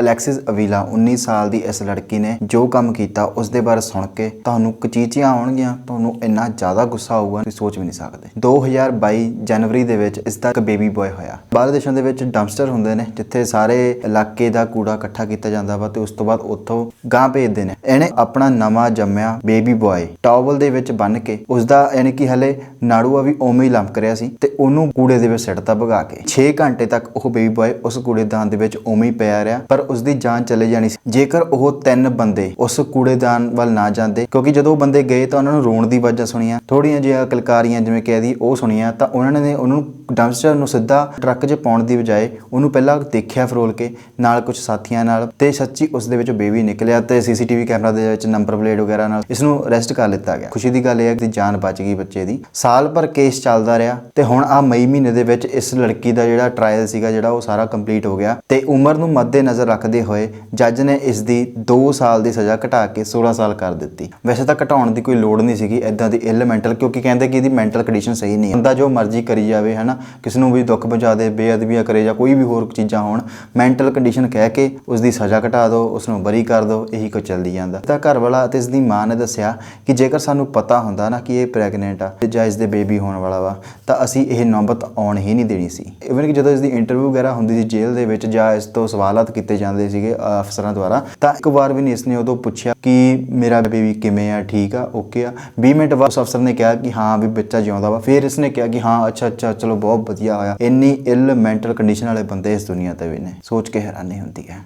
Alexis ਅਵੀਲਾ 19 ਸਾਲ ਦੀ ਇਸ ਲੜਕੀ ਨੇ ਜੋ ਕੰਮ ਕੀਤਾ ਉਸ ਦੇ ਬਾਰੇ ਸੁਣ ਕੇ ਤੁਹਾਨੂੰ ਕਚੀਚੀਆਂ ਆਉਣਗੀਆਂ, ਤੁਹਾਨੂੰ ਇੰਨਾ ਜ਼ਿਆਦਾ ਗੁੱਸਾ ਆਊਗਾ, ਤੁਸੀਂ ਸੋਚ ਵੀ ਨਹੀਂ ਸਕਦੇ। 2022 ਜਨਵਰੀ ਦੇ ਵਿੱਚ ਇਸ ਦਾ ਇੱਕ ਬੇਬੀ ਬॉय ਹੋਇਆ। ਬਾਹਰ ਦੇਸ਼ਾਂ ਦੇ ਵਿੱਚ ਡੰਪਸਟਰ ਹੁੰਦੇ ਨੇ, ਜਿੱਥੇ ਸਾਰੇ ਇਲਾਕੇ ਦਾ ਕੂੜਾ ਇਕੱਠਾ ਕੀਤਾ ਜਾਂਦਾ ਵਾ ਤੇ ਉਸ ਤੋਂ ਬਾਅਦ ਉੱਥੋਂ ਗਾਂ ਭੇਜਦੇ ਨੇ। ਇਹਨੇ ਆਪਣਾ ਨਵਾਂ ਜੰਮਿਆ ਬੇਬੀ ਬॉय ਟਾਵਲ ਦੇ ਵਿੱਚ ਬੰਨ ਕੇ ਉਸ ਦਾ ਯਾਨੀ ਕਿ ਹਲੇ ਨਾੜੂਆ ਵੀ ਉਵੇਂ ਹੀ ਲੰਮਕ ਰਿਹਾ ਸੀ ਤੇ ਉਹਨੂੰ ਕੂੜੇ ਦੇ ਵਿੱਚ ਸਿੱਟਤਾ ਭਗਾ ਕੇ। 6 ਘੰਟੇ ਤੱਕ ਉਹ ਬੇਬੀ ਬॉय ਉਸ ਕੂੜੇਦਾਨ ਦੇ ਵਿੱਚ ਉਵੇਂ ਹੀ ਪਿਆ ਰਿਹਾ, ਪਰ ਉਸ ਦੀ ਜਾਨ ਚਲੇ ਜਾਣੀ ਸੀ। ਜੇਕਰ ਉਹ ਤਿੰਨ ਬੰਦੇ ਉਸ ਕੂੜੇਦਾਨ ਵੱਲ ਨਾ ਜਾਂਦੇ, ਕਿਉਂਕਿ ਜਦੋਂ ਉਹ ਬੰਦੇ ਗਏ ਤਾਂ ਉਹਨਾਂ ਨੂੰ ਰੋਣ ਦੀ ਆਵਾਜ਼ਾਂ ਸੁਣੀਆਂ। ਥੋੜੀਆਂ ਜਿਹੀਆਂ ਕਲਕਾਰੀਆਂ ਜਿਵੇਂ ਕਹਿ ਦੀ ਉਹ ਸੁਣੀਆਂ ਤਾਂ ਉਹਨਾਂ ਨੇ ਉਹਨੂੰ ਡੰਪਸਟਰ ਨੂੰ ਸਿੱਧਾ ਟਰੱਕ 'ਚ ਪਾਉਣ ਦੀ ਬਜਾਏ ਉਹਨੂੰ ਪਹਿਲਾਂ ਦੇਖਿਆ ਫਰੋਲ ਕੇ, ਨਾਲ ਕੁਝ ਸਾਥੀਆਂ ਨਾਲ ਤੇ ਸੱਚੀ ਉਸ ਦੇ ਵਿੱਚੋਂ ਬੇਬੀ ਨਿਕਲਿਆ ਤੇ ਸੀਸੀਟੀਵੀ ਕੈਮਰਾ ਦੇ ਵਿੱਚ ਨੰਬਰ ਪਲੇਟ ਵਗੈਰਾ ਨਾਲ ਇਸ ਨੂੰ ਅਰੈਸਟ ਕਰ ਲਿੱਤਾ ਗਿਆ। ਖੁਸ਼ੀ ਦੀ ਗੱਲ ਇਹ ਹੈ ਕਿ ਜਾਨ ਬਚ ਗਈ ਬੱਚੇ ਦੀ। ਸਾਲ ਭਰ ਕੇਸ ਚੱਲਦਾ ਰਿਹਾ ਤੇ ਹੁਣ ਆ ਮਈ ਮਹੀਨੇ ਦੇ ਵਿੱਚ ਇਸ ਲੜਕੀ ਦਾ ਜਿਹੜਾ ਟ੍ਰਾਇਲ ਸੀਗਾ, ਜਿਹੜਾ ਉਹ ਸਾਰਾ ਕੰਪਲੀਟ ਹੋ ਗਿਆ ਤੇ ਉਮਰ ਨੂੰ ਮੱਦੇ ਨਜ਼ਰ ਰੱਖਦੇ ਹੋਏ ਜੱਜ ਨੇ ਇਸ ਦੀ 2 ਸਾਲ ਦੀ ਸਜ਼ਾ ਘਟਾ ਕੇ 16 ਸਾਲ ਕਰ ਦਿੱਤੀ। ਵੈਸੇ ਤਾਂ ਘਟਾਉਣ ਦੀ ਕੋਈ ਲੋੜ ਨਹੀਂ ਸੀਗੀ ਐਦਾਂ ਦੀ ਇਲ ਮੈਂਟਲ ਕਿਉਂਕਿ ਕਹਿੰਦੇ ਕਿ ਇਹਦੀ ਮੈਂਟਲ ਕੰਡੀਸ਼ਨ ਸਹੀ ਨਹੀਂ ਹੈ। ਬੰਦਾ ਜੋ ਮਰਜ਼ੀ ਕਰੀ ਜਾਵੇ, ਹਨਾ? ਕਿਸੇ ਨੂੰ ਵੀ ਦੁੱਖ ਪਹੁੰਚਾ ਦੇ, ਬੇਅਦਬੀਆਂ ਕਰੇ ਜਾਂ ਕੋਈ ਵੀ ਹੋਰ ਚੀਜ਼ਾਂ ਹੋਣ ਮੈਂਟਲ ਕੰਡੀਸ਼ਨ ਕਹਿ ਕੇ ਉਸ ਦੀ ਸਜ਼ਾ ਘਟਾ ਦਿਓ ਉਸ ਨੂੰ ਬਰੀ ਕਰ ਦਿਓ ਇਹੀ ਕੁਝ ਚੱਲਦੀ ਜਾਂਦਾ। ਤਾਂ ਘਰ ਵਾਲਾ ਅਤੇ ਇਸ ਦੀ ਮਾਂ ਨੇ ਦੱਸਿਆ ਕਿ ਜੇਕਰ ਸਾਨੂੰ ਪਤਾ ਹੁੰਦਾ ਨਾ ਕਿ ਇਹ ਪ੍ਰੈਗਨੈਂਟ ਆ ਜਾਂ ਇਸ ਦੇ ਬੇਬੀ ਹੋਣ ਵਾਲਾ ਵਾ, ਤਾਂ ਅਸੀਂ ਇਹ ਨੌਬਤ ਆਉਣ ਹੀ ਨਹੀਂ ਦੇਣੀ ਸੀ। ਇਵਨ ਕਿ ਜਦੋਂ ਇਸ ਦੀ ਇੰਟਰਵਿਊ ਵਗੈਰਾ ਹੁੰਦੀ ਸੀ ਜੇਲ੍ਹ ਦੇ ਵਿੱਚ ਜਾਂ ਇਸ ਤੋਂ ਸਵਾਲਾਤ ਕੀਤੇ ਜਾਂਦੇ ਸੀਗੇ ਅਫਸਰਾਂ ਦੁਆਰਾ, ਤਾਂ ਇੱਕ ਵਾਰ ਵੀ ਨਹੀਂ ਇਸਨੇ ਉਦੋਂ ਪੁੱਛਿਆ ਕਿ ਮੇਰਾ ਬੇਬੀ ਕਿਵੇਂ ਆ, ਠੀਕ ਆ ਓਕੇ ਆ। 20 ਮਿੰਟ ਬਾਅਦ ਉਸ ਅਫਸਰ ਨੇ ਕਿਹਾ ਕਿ ਹਾਂ ਵੀ ਬੱਚਾ ਜਿਉਂਦਾ ਵਾ। ਫਿਰ ਇਸਨੇ ਕਿਹਾ ਕਿ ਹਾਂ, ਅੱਛਾ ਅੱਛਾ, ਚਲੋ ਬਹੁਤ ਵਧੀਆ ਹੋਇਆ। ਇੰਨੀ ਇਲ ਮੈਂਟਲ ਕੰਡੀਸ਼ਨ ਵਾਲੇ ਬੰਦੇ ਇਸ ਦੁਨੀਆ ਤੇ ਵੀ ਨੇ। ਸੋਚ ਕੇ ਹੈਰਾਨੀ ਹੁੰਦੀ ਹੈ।